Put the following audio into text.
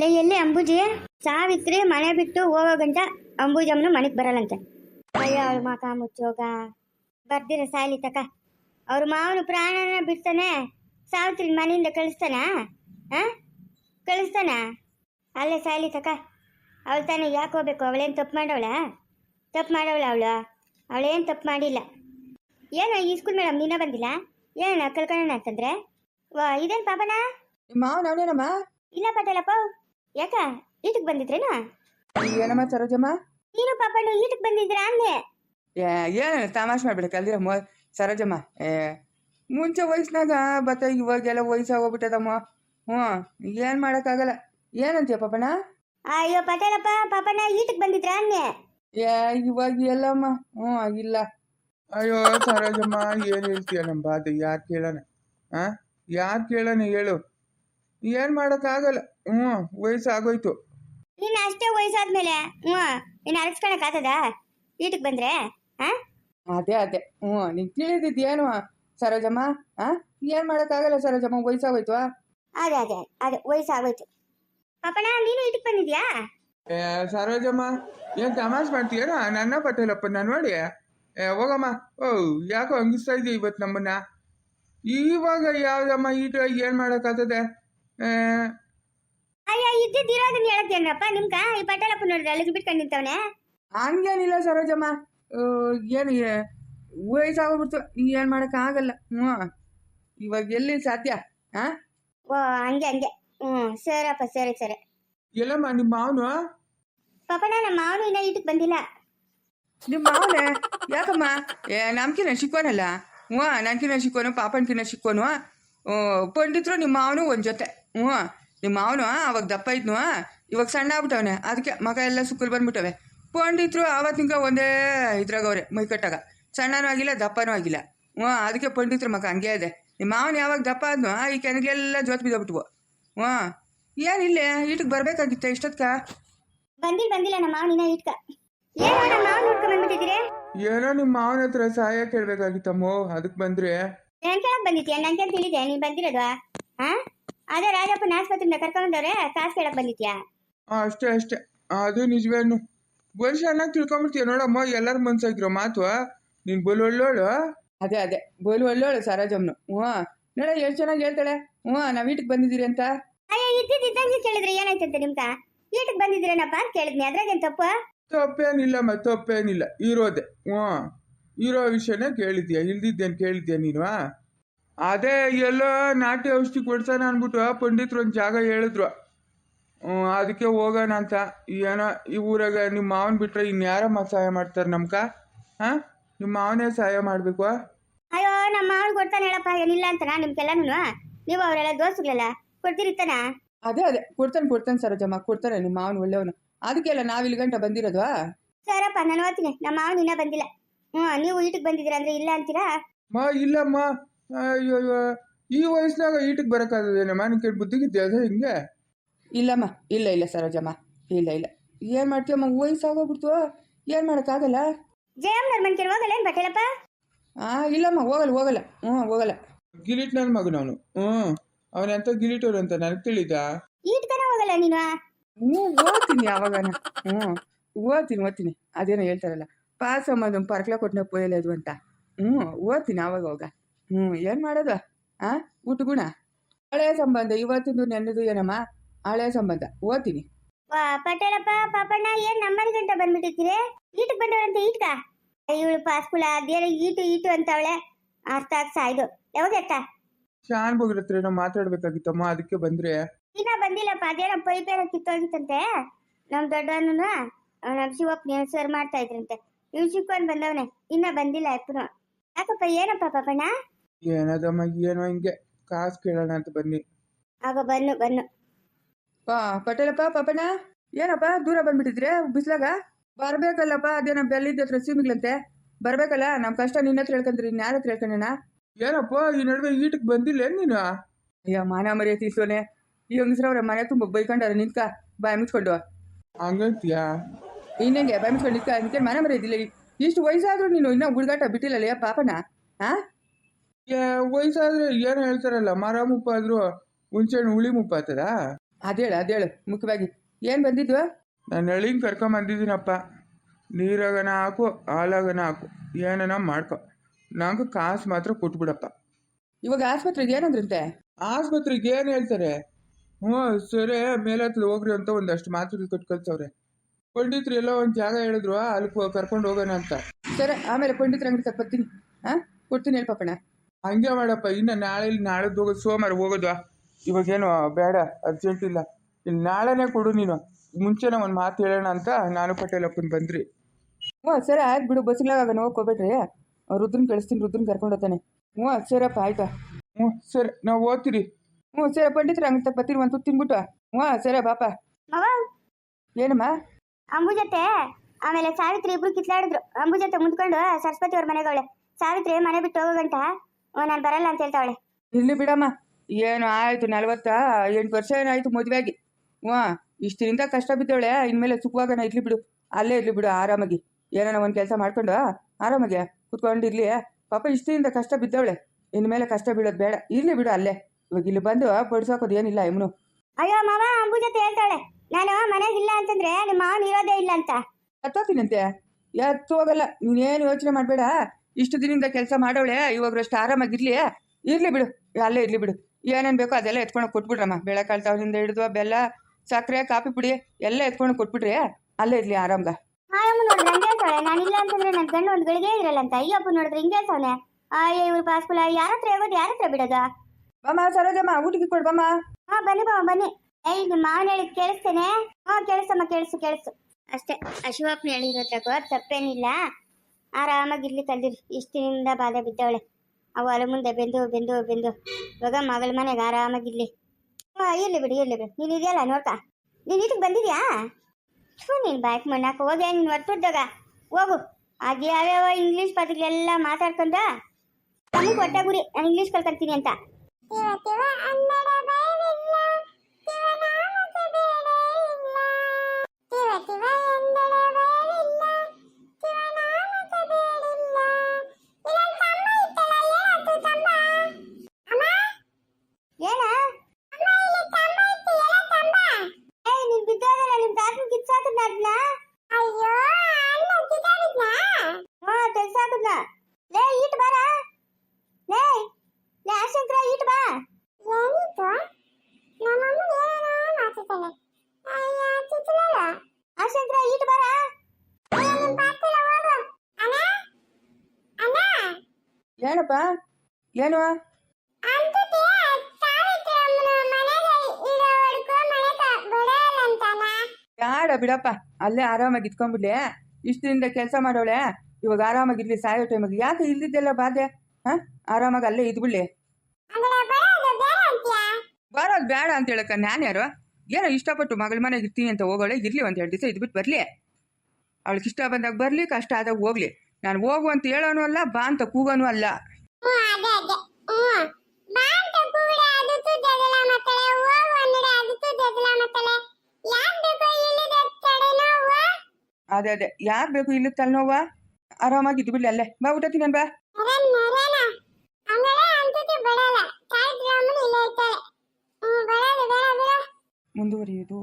ಲೇ ಎಲ್ಲಿ ಅಂಬುಜಿ? ಸಾವಿತ್ರಿ ಮನೆ ಬಿಟ್ಟು ಹೋಗೋ ಗಂಟ ಅಂಬುಜಮ್ಮನು ಮನೆಗೆ ಬರಲ್ಲಂತೆ. ಅಯ್ಯೋ ಅವಳು ಮಾಕ ಮುಚ್ಚೋಗ. ಬರ್ದಿರ ಸಾಯ್ಲಿ ತಕ. ಅವ್ರ ಮಾವನು ಪ್ರಾಣನ ಬಿಡ್ತಾನೆ. ಸಾವಿತ್ರಿ ಮನೆಯಿಂದ ಕಳಿಸ್ತಾನ? ಹಾಂ ಕಳಿಸ್ತಾನ? ಅಲ್ಲೇ ಸಾಯ್ಲಿ ತಕ. ಅವಳು ತಾನೇ ಯಾಕೆ ಹೋಗ್ಬೇಕು? ಅವಳೇನು ತಪ್ಪು ಮಾಡವಳ? ತಪ್ಪು ಮಾಡವಳ ಅವಳು? ಅವಳೇನು ತಪ್ಪು ಮಾಡಿಲ್ಲ. ಏನೋ ಈ ಸ್ಕೂಲ್ ಮೇಡಮ್ ನೀನ ಬಂದಿಲ್ಲ? ಏನಣ್ಣ ಕಳ್ಕೊಳ್ಳೋಣ ಅಂತಂದ್ರೆ? ವಾ ಇದೇನು ಪಾಪನಾ? ಮಾವನ ಅವನೇನಮ್ಮ? ಇಲ್ಲ ಪಟೇಲಪ್ಪ. ಯಾಕ? ಈಟಕ್ ಬಂದಿದ್ರೇನಾ? ಏನಮ್ಮ ಸರೋಜಮ್ಮ? ನೀನು ಪಾಪನು ಈಟಕ್ ಬಂದಿದ್ರಾ ಅಂದೆ. ಏ ಏನು ತಮಾಷೆ ಮಾಡ್ಬೇಡ ಕಲ್ದಿರ ಮೊ ಸರೋಜಮ್ಮ. ಏ ಮುಂಚೆ ವಯಸ್ಸಿನಾಗ ಬತ್ತ ಇವಾಗೆಲ್ಲ ವಯಸ್ಸಾಗೋಗ್ಬಿಟ್ಟದಮ್ಮ. ಹ್ಞೂ ಏನು ಮಾಡೋಕ್ಕಾಗಲ್ಲ. ಏನಂತೀಯ ಪಾಪನ ಅಯ್ಯೋ ಪಟೇಲಪ್ಪ ಪಾಪನ ಈಟಕ್ ಬಂದಿದ್ರಾ ಅಂದೆ. ಏ ಇವಾಗ ಎಲ್ಲಮ್ಮ? ಹ್ಞೂ ಇಲ್ಲ. ಅಯ್ಯೋ ಸರೋಜಮ್ಮ ಏನು ಹೇಳ್ತೀಯ ನಮ್ಮ ಬಾಧೆ ಯಾರು ಕೇಳೋಣ? ಆ? ಯಾರು ಕೇಳೋಣ ಹೇಳು. ಏನು ಮಾಡೋಕ್ಕಾಗಲ್ಲ ಹ್ಞೂ ವಯಸ್ಸಾಗೋಯ್ತು. ನೀನು ಅಷ್ಟೇ ವಯಸ್ಸಾದ್ಮೇಲೆ ಹ್ಞೂ ನೀನು ಅರಸ್ಕೊಳಕ್ ಆತದ ಈಟಕ್ ಬಂದ್ರೆ ಹಾ ಅದೇ ಅದೇ. ಹ್ಞೂ ನೀನು ತಿಳಿದಿದ್ದೇನು ಸರೋಜಮ್ಮ? ಹಾಂ ಏನು ಮಾಡೋಕ್ಕಾಗಲ್ಲ ಸರೋಜಮ್ಮ ವಯಸ್ಸಾಗೋಯ್ತು ಅದೇ ಅದೇ ಅದೇ ವಯಸ್ಸಾಗೋಯ್ತು. ಪಾಪಣ ನೀನು ಈಟಕ್ ಬಂದಿದ್ಯಾ? ಏ ಸರೋಜಮ್ಮ ಏನು ತಮಾಷೆ ಮಾಡ್ತೀಯೇನೋ ನನ್ನ ಪಟೇಲಪ್ಪ ನಾನು ನೋಡಿ. ಏ ಹೋಗಮ್ಮ. ಓ ಯಾಕೋ ಹಂಗಿಸ್ತಾ ಇದೆಯಾ ಇವತ್ತು ನಮ್ಮನ್ನ? ಇವಾಗ ಯಾವ್ದಮ್ಮ ಈಟ ಏನು ಮಾಡೋಕ್ಕಾಗ್ತದೆ ಅಯ್ಯ ಇದ್ದಿದ್ದಿರೋದನ್ನ ಹೇಳತ್ತೇನಪ್ಪ ನಿಮ್ಗ ಈ ಪಟೇಲಪ್ಪ ನೋಡಿದ್ರೆ ಅಲ್ಲಿಗೆ ಬಿಟ್ಕೊಂಡು ನಿಂತವನೆ ಹಂಗೇನಿಲ್ಲ ಸರೋಜಮ್ಮ ಆ, ಏನು ಏ- ವಯಸ್ಸಾಗೋಗ್ಬಿಡ್ತು ಏನು ಮಾಡೋಕ್ಕಾಗಲ್ಲ ಹ್ಞೂ ಇವಾಗ ಎಲ್ಲಿ ಸಾಧ್ಯ ಹಾಂ ಓ ಹಂಗೆ ಹಂಗೆ ಹ್ಞೂ ಸರಪ್ಪ ಸರಿ ಸರಿ ಎಲ್ಲಮ್ಮ ನಿಮ್ಮ ಮಾವನು ಪಾಪಣ ನಮ್ಮ ಮಾವನು ಇನ್ನ ಈಟಕ್ ಬಂದಿಲ್ಲ ನಿಮ್ಮ ಮಾವನೇ ಯಾಕಮ್ಮ ಏ ನಮ್ಕಿನ ಶಿಕ್ಕೋನಲ್ಲ ಹ್ಞೂ ನನ್ಕಿನ ಶಿಕ್ಕೋನು ಪಾಪನ್ಕಿನ ಶಿಕ್ಕೋನು ಹ್ಞೂ ಪಂಡಿತರು ನಿಮ್ಮ ಮಾವನು ಒಂದು ಜೊತೆ. ಹ್ಞೂ ನಿಮ್ಮ ಮಾವನು ಅವಾಗ ದಪ್ಪ ಇದ್ನು ಇವಾಗ ಸಣ್ಣ ಆಗ್ಬಿಟ್ಟವನೆ. ಅದಕ್ಕೆ ಮಗ ಎಲ್ಲ ಸುಕ್ಕಲ್ ಬಂದ್ಬಿಟ್ಟವೆ. ಪಂಡಿತರು ಆವತ್ತಿಂಗ ಒಂದೇ ಇದ್ರಾಗವ್ರೆ ಮೈ ಕಟ್ಟಾಗ. ಸಣ್ಣನೂ ಆಗಿಲ್ಲ ದಪ್ಪನೂ ಆಗಿಲ್ಲ. ಹ್ಞೂ ಅದಕ್ಕೆ ಪಂಡಿತರು ಮಗ ಹಂಗೆ ಇದೆ. ನಿಮ್ಮ ಮಾವನ ಯಾವಾಗ ದಪ್ಪ ಆದ್ನು ಈ ಕೆನಗೆಲ್ಲ ಜೊತೆ ಬಿದ್ದೋಗ್ಬಿಟ್ವು. ಹ್ಞೂ ಏನಿಲ್ಲ ಈಟಕ್ಕೆ ಬರ್ಬೇಕಾಗಿತ್ತ ಇಷ್ಟೊತ್ಕ? ಬಂದಿಲ್ಲ ಬಂದಿಲ್ಲ ನಮ್ಮ ಮಾವನಿನ ಈಟ್ಕ. ಏನೋ ನಮ್ಮ ಮಾವನ್ ನೋಡ್ಕೊಂಡ್ ಏನೋ ನಿಮ್ಮ ಮಾವನ ಹತ್ರ ಸಹಾಯ ಕೇಳಬೇಕಾಗಿತ್ತಮ್ಮೋ ಅದಕ್ಕೆ ಬಂದ್ರೆ. ಏನ್ ಕೇಳಕ್ ಬಂದಿದ್ಯಾ? ಕೇಳಿ ತಿಳಿದೆ ನೀನ್ ಬಂದಿರೋದು? ಹಾ ಅದೇ ರಾಜಪ್ಪನ ಆಸ್ಪತ್ರೆಯಿಂದ ಕರ್ಕೊಂಡವ್ರೆ ಕಾಸು ಕೇಳಕ್ ಬಂದಿದ್ಯಾ? ಅಷ್ಟೇ ಅಷ್ಟೇ. ಅದು ನಿಜವೇನು. ಬೋಲ್ ಚೆನ್ನಾಗಿ ತಿಳ್ಕೊಂಬಿಡ್ತೀಯ? ನೋಡಮ್ಮ ಎಲ್ಲರ ಮನ್ಸಾಗಿರೋ ಮಾತು. ನೀನ್ ಬೋಲ್ ಒಳ್ಳೋಳು? ಅದೇ ಅದೇ. ಬೋಲ್ ಒಳ್ಳೋಳು ಸರೋಜಮ್ಮನು ಹ್ಮ್ ನೋಡ ಎಷ್ಟು ಚೆನ್ನಾಗಿ ಹೇಳ್ತಾಳೆ. ಹ್ಮ್ ನಾವ್ ವೀಟಕ್ ಬಂದಿದ್ದೀರಿ ಅಂತ. ಅಯ್ಯೋ ಇದ್ದಂಗೆ ಕೇಳಿದ್ರೆ ಏನಾಯ್ತಂತ ನಿಮ್ಗ? ಈಟಕ್ಕೆ ಬಂದಿದ್ದೀರೇನಪ್ಪ ಕೇಳಿದ್ನಿ. ಅದ್ರಾಗೇನು ತಪ್ಪು? ಮತ್ತೆ ತಪ್ಪೇನಿಲ್ಲ. ಇರೋದೆ. ಹ್ಮ್ ಇರೋ ವಿಷಯನೇ ಕೇಳಿದ್ಯಾ? ಇಲ್ದಿದ್ದೇನು ಕೇಳಿದ್ಯಾ ನೀನು ಅದೇ ಎಲ್ಲೋ ನಾಟಿ ಔಷಧಿ ಕೊಡ್ಸೋಣ ಅಂದ್ಬಿಟ್ಟು ಪಂಡಿತರು ಒಂದು ಜಾಗ ಹೇಳಿದ್ರು. ಹ್ಞೂ ಅದಕ್ಕೆ ಹೋಗೋಣ ಅಂತ. ಏನೋ ಈ ಊರಾಗ ನಿಮ್ಮ ಮಾವನ್ ಬಿಟ್ರೆ ಇನ್ಯಾರಮ್ಮ ಸಹಾಯ ಮಾಡ್ತಾರೆ ನಮ್ಕ? ಹಾಂ ನಿಮ್ಮ ಮಾವನೇ ಸಹಾಯ ಮಾಡಬೇಕು ಅಯ್ಯೋ ನಮ್ಮ ಮಾವನ್ ಕೊಡ್ತಾನೆ ಹೇಳಪ್ಪ ಏನಿಲ್ಲ ಅಂತನಾ ನಿಮ್ಗೆಲ್ಲನೂ ನೀವು ಅವರೆಲ್ಲ ದೋಸ್ತುಗಳಲ್ಲ ಕೊಡ್ತಿರಿತ್ತಾನ ಅದೇ ಅದೇ. ಕೊಡ್ತಾನೆ ಕೊಡ್ತಾನೆ ಸರೋಜಮ್ಮ ಕೊಡ್ತಾರೆ ನಿಮ್ಮ ಮಾವನ ಒಳ್ಳೆಯವನು. ಅದಕ್ಕೆಲ್ಲ ನಾವು ಇಲ್ಲಿ ಗಂಟ ಬಂದಿರೋದು ಸರಪ್ಪ ನಾನು ಓದ್ತೀನಿ. ನಮ್ಮ ಮಾವನ್ ಇನ್ನ ಬಂದಿಲ್ಲ. ಹ್ಞೂ ನೀವು ಈಟಕ್ ಬಂದಿದ್ದೀರಾ ಅಂದ್ರೆ ಇಲ್ಲ ಅಂತೀರಾ? ಮಾ ಇಲ್ಲಮ್ಮ. ಅಯ್ಯೋ ಅಯ್ಯೋ. ಈ ವಯಸ್ಸಿನಾಗ ಈಟಿಗೆ ಬರೋಕ್ಕಾಗದೇನಮ್ಮ ನಿನ್ಗೆ ಬುದ್ಧಿಗಿದ್ದೆ ಅದು ಹಿಂಗೆ? ಇಲ್ಲಮ್ಮ ಇಲ್ಲ ಇಲ್ಲ ಸರೋಜಮ್ಮ. ಇಲ್ಲ ಇಲ್ಲ. ಏನು ಮಾಡ್ತೀಯಮ್ಮ? ವಯಸ್ಸಾಗೋಗ್ಬಿಡ್ತು ಏನು ಮಾಡೋಕ್ಕಾಗಲ್ಲ? ನರ್ಮನ್ ಮನ್ಕೇನು ಹೋಗಲ್ಲ ಏನ್ ಬಟ್ಟೆಲಪ್ಪ ಹಾಂ ಇಲ್ಲಮ್ಮ ಹೋಗಲ್ಲ ಹೋಗಲ್ಲ. ಹ್ಞೂ ಹೋಗಲ್ಲ. ಗಿಲಿಟ್ ನನ್ನ ಮಗನವನು ಹ್ಞೂ ಅವನೆಂತ ಗಿಲಿಟೋರು ಅಂತ ನನಗೆ ತಿಳಿದ ಈಟ್ಕನ ಹೋಗಲ್ಲ ನೀನು? ಹ್ಞೂ ಓದ್ತೀನಿ ಯಾವಾಗನ. ಹ್ಞೂ ಓದ್ತೀನಿ ಓದ್ತೀನಿ. ಅದೇನೋ ಹೇಳ್ತಾರಲ್ಲ. ಪಾಸ್ ಸಂಬಂಧ ಪರ್ಕ್ಲ ಕೊಟ್ಟನ ಪೋಯಲೇದು ಅಂತ. ಹ್ಞೂ ಓದ್ತೀನಿ ಆವಾಗ ಹೋಗ ಹ್ಞೂ ಏನು ಮಾಡೋದು? ಆ ಊಟ ಗುಣ ಹಳೆಯ ಸಂಬಂಧ ಇವತ್ತಿಂದು ನೆನ್ನದು ಏನಮ್ಮ? ಹಳೆಯ ಸಂಬಂಧ ಓದ್ತೀನಿ. ಪಟೇಲಪ್ಪ ಪಾಪಣ್ಣ ಏನ್ ನಮ್ಮನೆ ಗಂಟ ಬಂದ್ಬಿಟ್ಟಿದ್ದೀರಿ? ಈಟಕ್ ಬಂದವ್ರಂತ ಈಟ್ಕ? ಇವಳು ಪಾಸ್ಕುಲ ಅದೇನೋ ಈಟು ಈಟು ಅಂತವಳೆ. ಅರ್ಥ ಆಗ್ತಾ ಸಾಯ್ದು ಯಾವಾಗ ಎತ್ತ? ಶಾನ್ ಬಗ್ರ ಹತ್ರ ಏನೋ ಮಾತಾಡ್ಬೇಕಾಗಿತ್ತಮ್ಮ ಅದಕ್ಕೆ ಬಂದ್ರೆ. ಇನ್ನ ಬಂದಿಲ್ಲಪ್ಪ ಅದೇನೋ ಪೈಪ್ ಏನೋ ಕಿತ್ತೋಗಿತ್ತಂತೆ. ನಮ್ ದೊಡ್ಡವನು ನಮ್ ಶಿವಪ್ಪ ಸರ್ ಮಾಡ್ತಾ ಇದ್ರಂತೆ. ಇವ್ ಚಿಕ್ಕವನ್ ಬಂದವನೆ. ಇನ್ನ ಬಂದಿಲ್ಲ ಎಪ್ಪನು ಯಾಕಪ್ಪ ಏನಪ್ಪ ಪಾಪಣ್ಣ? ಏನದಮ್ಮ ಏನೋ ಹಿಂಗೆ. ಕಾಸು ಕೇಳೋಣ ಅಂತ ಬನ್ನಿ. ಆಗ ಬನ್ನು ಬನ್ನು. ಪಾ ಪಟೇಲಪ್ಪ ಪಾಪಣ್ಣ. ಏನಪ್ಪ ದೂರ ಬಂದ್ಬಿಟ್ಟಿದ್ರೆ ಬಿಸ್ಲಾಗ? ಬರ್ಬೇಕಲ್ಲಪ್ಪ ಅದೇನೋ ಬೆಲ್ಲಿದ್ದ ಹತ್ರ ಸೀಮಿಗ್ಲಂತೆ. ಬರ್ಬೇಕಲ್ಲ ನಮ್ಮ ಕಷ್ಟ ನಿನ್ನ ಹತ್ರ ಹೇಳ್ಕೊಂಡ್ರಿ ಇನ್ಯಾರ ಹತ್ರ ಹೇಳ್ಕೊಂಡೇನ ಏನಪ್ಪ ಈ ನಡುವೆ ಈಟಕ್ಕೆ ಬಂದಿಲ್ಲ ಏನ್ ನೀನು? ಅಯ್ಯ ಮಾನ ಮರ್ಯಾದೆ ತೀಸೋನೆ ಈ ಹೆಂಗಸ್ರವ್ರ ಮನೆ ತುಂಬ ಬೈಕೊಂಡಾರ ನಿಂತ್ಕ. ಬಾಯ್ ಮುಚ್ಕೊಂಡು. ಹಂಗಂತೀಯಾ? ಇನ್ನಂಗೆ ಬಾಯಿ ಮುಚ್ಕೊಂಡು ನಿಂತ್ಕ ನಿಂತ್ಕೊಂಡು ಮನೆ ಮರೆಯೋದಿಲ್ಲ. ಇಷ್ಟು ವಯಸ್ಸಾದರೂ ನೀನು ಇನ್ನೂ ಹುಡುಗಾಟ ಬಿಟ್ಟಿಲ್ಲಲ್ಲ ಪಾಪನ? ಹಾಂ ವಯಸ್ಸಾದ್ರೆ ಏನು ಹೇಳ್ತಾರಲ್ಲ ಮರ ಮುಪ್ಪ ಆದ್ರೂ ಹುಂಚೆಹಣ್ಣು ಹುಳಿ ಮುಪ್ಪ ಆತದ ಅದೇಳು ಅದೇಳು ಮುಖ್ಯವಾಗಿ. ಏನು ಬಂದಿದ್ದು? ನಾನು ಎಳಿಂಗ್ ಕರ್ಕೊಂಬಂದಿದ್ದೀನಪ್ಪ ನೀರಾಗನ ಹಾಕು ಹಾಲಾಗನ ಹಾಕು ಏನನ ಮಾಡ್ಕೊ. ನಂಗೆ ಕಾಸು ಮಾತ್ರ ಕೊಟ್ಬಿಡಪ್ಪ. ಇವಾಗ ಆಸ್ಪತ್ರೆಗೆ ಏನಂದ್ರಂತೆ? ಆಸ್ಪತ್ರೆಗೆ ಏನು ಹೇಳ್ತಾರೆ? ಹ್ಞೂ ಸರಿ ಮೇಲತ್ತದ ಹೋಗ್ರಿ ಅಂತ ಒಂದಷ್ಟು ಮಾತ್ರೆ ಕೊಟ್ಟು ಕಳ್ಸವ್ರೆ. ಪಂಡಿತ್ರು ಎಲ್ಲೋ ಒಂದು ಜಾಗ ಹೇಳಿದ್ರು ಅಲ್ಲಿ ಕರ್ಕೊಂಡು ಹೋಗೋಣ ಅಂತ. ಸರಿ ಆಮೇಲೆ ಪಂಡಿತರ ಅಂಗಡಿ ತಕ್ಕ ಬರ್ತೀನಿ. ಹಾಂ ಕೊಡ್ತೀನಿ ಹೇಳಿ ಪಾಪಣ್ಣ. ಹಂಗೆ ಮಾಡಪ್ಪ ಇನ್ನು ನಾಳೆ ನಾಳೆ ಹೋಗೋದು ಸೋಮವಾರ ಹೋಗೋದು ಇವಾಗೇನು ಬೇಡ ಅರ್ಜೆಂಟ್ ಇಲ್ಲ. ಇಲ್ಲಿ ನಾಳೆನೇ ಕೊಡು ನೀನು. ಮುಂಚೆನೇ ಒಂದು ಮಾತು ಹೇಳೋಣ ಅಂತ ನಾನು ಪಟೇಲಪ್ಪನ ಬಂದ್ರಿ. ಹ್ಞೂ ಸರಿ ಆಯ್ತು ಬಿಡು ಬಸ್ಗಳಾಗ ನೋಡ್ಕೋಬೇಡ್ರಿ ರುದ್ರನ್ ಕಳಿಸ್ತೀನಿ ರುದ್ರನ್ ಕರ್ಕೊಂಡು ಹೋಗ್ತಾನೆ. ಹ್ಞೂ ಸರಪ್ಪ ಆಯ್ತಾ. ಹ್ಞೂ ಸರಿ ನಾವು ಓದ್ತೀರಿ. ಹ್ಞೂ ಸರಿ ಪಂಡಿತರ ಅಂಗಡಿ ತಕ್ಕ ಬರ್ತೀನಿ ಒಂದು ತಿನ್ಬಿಟ್ಟು ಹ್ಞೂ ಸರಿ ಬಾಪ. ಮವ ಏನಮ್ಮ ಅಂಬುಜತೆ ಆಮೇಲೆ ಸಾವಿತ್ರಿ ಇಬ್ರು ಕಿತ್ಲಾಡಿದ್ರು. ಅಂಬುಜತೆ ಮುಂದ್ಕೊಂಡು ಸರಸ್ವತಿ ಅವ್ರ ಮನೆಗವಳೆ ಸಾವಿತ್ರಿ ಮನೆ ಬಿಟ್ಟು ಹೋಗೋಗಂಟ ನಾನು ಬರಲ್ಲ ಅಂತ ಹೇಳ್ತಾವಳೆ. ಇರ್ಲಿ ಬಿಡಮ್ಮ. ಏನು ಆಯ್ತು ನಲ್ವತ್ತ? ಎಂಟು ವರ್ಷ ಏನಾಯ್ತು ಮದುವೆಯಾಗಿ ಹ್ಞೂ ಇಷ್ಟರಿಂದ ಕಷ್ಟ ಬಿದ್ದವಳೆ ಇನ್ಮೇಲೆ ಸುಖವಾಗನ ಇರ್ಲಿ ಬಿಡು. ಅಲ್ಲೇ ಇರ್ಲಿ ಬಿಡು ಆರಾಮಾಗಿ. ಏನಾನ ಒಂದು ಕೆಲಸ ಮಾಡ್ಕೊಂಡು ಆರಾಮಾಗಿ? ಕುತ್ಕೊಂಡು ಇರ್ಲಿ. ಪಾಪ ಇಷ್ಟದಿಂದ ಕಷ್ಟ ಬಿದ್ದವಳೆ ಇನ್ಮೇಲೆ ಕಷ್ಟ ಬೀಳೋದು ಬೇಡ. ಇರ್ಲಿ ಬಿಡು ಅಲ್ಲೇ. ಇವಾಗ ಇಲ್ಲಿ ಬಂದು ಬಡ್ಸೋಕೋದು ಏನಿಲ್ಲ ಇಮ್ನು ಅಯ್ಯೋ ಮಾವ ಅಂಬುಜತೆ ಹೇಳ್ತಾಳೆ ನಾನು ಮನೆಗಿಲ್ಲ ಅಂತಂದ್ರೆ ನಿಮ್ಮ ಮಾವನ ಇರೋದೇ ಇಲ್ಲ ಅಂತ. ಎತ್ತೋತೀನಂತೆ ಎತ್ತು ಹೋಗಲ್ಲ. ನೀನೇನು ಯೋಚನೆ ಮಾಡಬೇಡ. ಇಷ್ಟು ದಿನದಿಂದ ಕೆಲಸ ಮಾಡೋಳೆ ಇವಾಗ ಅಷ್ಟು ಆರಾಮಾಗಿರ್ಲಿ. ಇರ್ಲಿ ಬಿಡು. ಅಲ್ಲೇ ಇರ್ಲಿ ಬಿಡು. ಏನೇನು ಬೇಕೋ ಅದೆಲ್ಲ ಎತ್ಕೊಂಡು ಕೊಟ್ಬಿಡ್ರಮ್ಮ. ಬೇಳೆಕಾಳು ತವನಿಂದ ಹಿಡಿದು ಬೆಲ್ಲ ಸಕ್ಕರೆ ಕಾಫಿ ಪುಡಿ ಎಲ್ಲ ಎತ್ಕೊಂಡು ಕೊಟ್ಬಿಟ್ರಿ ಅಲ್ಲೇ ಇರ್ಲಿ ಆರಾಮ್ಗ. ಹಾಯಮ್ಮ ನೋಡಿದ್ರೆ ಹಂಗೆ ಹೇಳ್ತಾಳೆ ನಾನು ಇಲ್ಲ ಅಂತಂದ್ರೆ ನನ್ನ ಗಂಡು ಒಂದು ಗಳಿಗೆ ಇರಲ್ಲ ಅಂತ. ಅಯ್ಯಪ್ಪ ನೋಡಿದ್ರೆ ಹಿಂಗೆ ಹೇಳ್ತಾವನೆ. ಅಯ್ಯೋ ಇವ್ರು ಪಾಸ್ಕುಲ ಯಾರ ಹತ್ರ ಹೋಗೋದು ಯಾರ ಹತ್ರ ಬಿಡೋದು? ಬಮ್ಮ ಸರೋಜಮ್ಮ ಊಟಕ್ಕೆ ಕೊಡ್ಬಮ್ಮ ಹಾ ಬನ್ನಿ ಬಾಮ್ಮ ಬನ್ನಿ. ಏಯ್ ಮಾವನ ಹೇಳಿದ್ ಕೇಳಿಸ್ತೇನೆ. ಹಾ, ಕೇಳಿಸಮ್ಮ, ಕೇಳಿಸು ಕೇಳಿಸು. ಅಷ್ಟೇ ಅಶಿವಪ್ಪನ ಹೇಳಿರೋದ್ರಾಗ ತಪ್ಪೇನಿಲ್ಲ. ಆರಾಮಾಗಿರ್ಲಿ ಕಲ್ದಿರಿ. ದಿನದಿಂದ ಬಾಧೆ ಬಿದ್ದವಳೆ. ಅವು ಅಲ ಮುಂದೆ ಬೆಂದು ಬೆಂದು ಬೆಂದು. ಇವಾಗ ಮಗಳ ಮನೆಗೆ ಆರಾಮಾಗಿರ್ಲಿ ಹಾ, ಇರ್ಲಿ ಬಿಡಿ ಇರ್ಲಿ ಬಿಡಿ. ನೀನು ಇದೆಯಲ್ಲ ನೋಡ್ತಾ ನೀನು ಇದಕ್ಕೆ ಬಂದಿದ್ಯಾ? ಥೂ, ನೀನು ಬ್ಯಾಕ್ ಮಣ್ಣಾಕ ಹೋಗಿ ನೀನು ಹೊರಟುಡ್ದಾಗ ಹೋಗು. ಅದು ಯಾವ್ಯಾವ ಇಂಗ್ಲೀಷ್ ಪದಗಳೆಲ್ಲ ಮಾತಾಡ್ಕೊಂಡ ನಮಗೆ ಹೊಟ್ಟೆ ಗುರಿ. ನಾನು ಇಂಗ್ಲೀಷ್ ಕಲ್ಕೊಂತೀನಿ ಅಂತ. ಏನು? ಬೇಡ ಬಿಡಪ್ಪ ಅಲ್ಲೇ ಆರಾಮಾಗಿ ಇಟ್ಕೊಂಡ್ಬಿಡ್ಲಿ ಇಷ್ಟದಿಂದ ಕೆಲಸ ಮಾಡೋಳೆ ಇವಾಗ ಆರಾಮಾಗಿರ್ಲಿ ಸಾಯೋ ಟೈಮಿಗೆ ಯಾಕೆ ಇಲ್ದಿದ್ದೆಲ್ಲ ಬಾಧೆ? ಹಾಂ? ಆರಾಮಾಗಿ ಅಲ್ಲೇ ಇದ್ಬಿಡ್ಲಿ. ಬರೋದು ಬೇಡ ಅಂತ ಹೇಳಕ್ಕ ನಾನು ಯಾರು? ಏನೋ ಇಷ್ಟಪಟ್ಟು ಮಗಳ ಮನೆಗೆ ಇರ್ತೀನಿ ಅಂತ ಹೋಗೋಳೆ ಇರ್ಲಿ ಒಂದು ಎರಡು ದಿವಸ ಇದ್ಬಿಟ್ಟು ಬರಲಿ. ಅವಳಿಗೆ ಇಷ್ಟ ಬಂದಾಗ ಬರಲಿ ಕಷ್ಟ ಆದಾಗ ಹೋಗ್ಲಿ. ನಾನು ಹೋಗು ಅಂತ ಹೇಳೋನು ಅಲ್ಲ ಬಾ ಅಂತ ಕೂಗೋನು ಅಲ್ಲ. ಅದೇ ಅದೇ. ಯಾರ್ ಬೇಕು ಇಲ್ಲಿ ತಲೆನೋವ ಆರಾಮಾಗಿ ಇದ್ಬಿಡ್ಲಿ ಅಲ್ಲೇ. ಬಾ ಊಟ ತಿನ್ನನ್ ಬಾ. ಮುಂದುವರಿಯೋದು